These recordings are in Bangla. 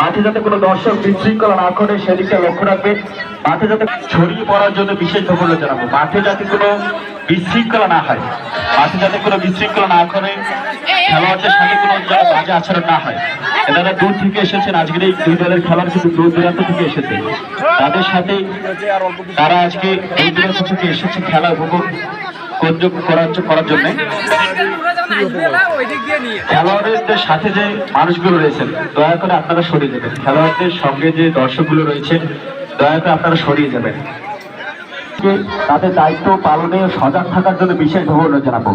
মাঠে যাতে কোনো দর্শক বিশৃঙ্খলা না করে সেদিকটা লক্ষ্য রাখবেন। মাঠে যাতে ছড়িয়ে পড়ার জন্য বিশেষ ধন্যবাদ জানাব। মাঠে যাতে কোনো বিশৃঙ্খলা না হয়, মাঠে যাতে কোনো বিশৃঙ্খলা না করে খেলোয়াড়দের সাথে কোনো বাজে আচরণ না হয়। এনারা দূর থেকে এসেছেন, আজকের এই দুই দলের খেলার কিন্তু দূর দূরান্ত থেকে এসেছে। তাদের সাথে তারা আজকে দূর দূরান্ত থেকে এসেছে, খেলা উপভোগ করার করার করার জন্য খেলোয়াড়দের সাথে যে মানুষগুলো রয়েছেন, দয়া করে আপনারা সরিয়ে যাবেন খেলোয়াড়দের সঙ্গে যে দর্শকগুলো রয়েছেন দয়া করে আপনারা সরিয়ে যাবেন তাদের দায়িত্ব পালনে সজাগ থাকার জন্য বিশেষ ধন্যবাদ জানাব।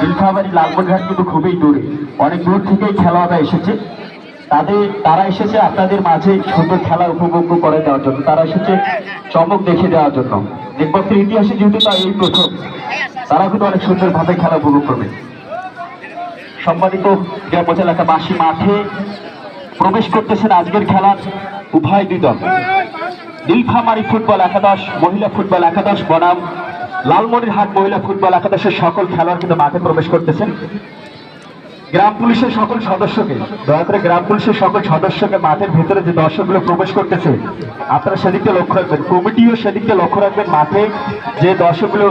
নীলফামারী লালমনিরহাট কিন্তু খুবই দূরে। অনেক দূর থেকেই খেলোয়াড়রা এসেছে। তাদের, তারা এসেছে আপনাদের মাঝে সুন্দর খেলা উপভোগ করে দেওয়ার জন্য। তারা এসেছে চমক দেখে দেওয়ার জন্য। নির্বাচনের ইতিহাসে যেহেতু তাই এই প্রথম, তারা কিন্তু অনেক সুন্দরভাবে খেলা উপভোগ করবে। সম্মানিত গ্রাম এলাকাবাসী মাঠে প্রবেশ করতেছেন আজকের খেলার উভয় দুই দল। নীলফামারী ফুটবল একাদশ, মহিলা ফুটবল একাদশ, বনাম লালমনিরহাট মহিলা ফুটবল একাদশের সকল খেলোয়াড় কিন্তু মাঠে প্রবেশ করতেছেন। গ্রাম পুলিশের সকল সদস্যকে দয়া করে গ্রাম পুলিশের সকল সদস্যকে মাঠের ভেতরে যে দর্শকগুলো প্রবেশ করতেছে আপনারা সেদিকে লক্ষ্য রাখবেন কমিটিও সেদিকে লক্ষ্য রাখবেন মাঠে যে দর্শকগুলো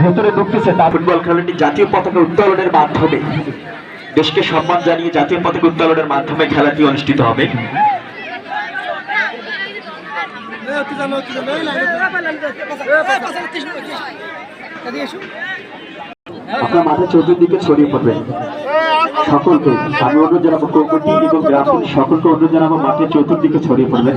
ভেতরে ঢুকতেছে তা ফুটবল খেলাটি জাতীয় পতাকা উত্তোলনের মাধ্যমে। দেশকে সম্মান জানিয়ে জাতীয় পতাকা উত্তোলনের মাধ্যমে খেলাটি অনুষ্ঠিত হবে। আপনার মাঠে চতুর্দিকে ছড়িয়ে পড়বেন সকলকে আমি অনুরোধ জানাব কোকটি এবং গ্রাম সকলকে অনুরোধ জানাব মাঠের চতুর্দিকে ছড়িয়ে পড়বেন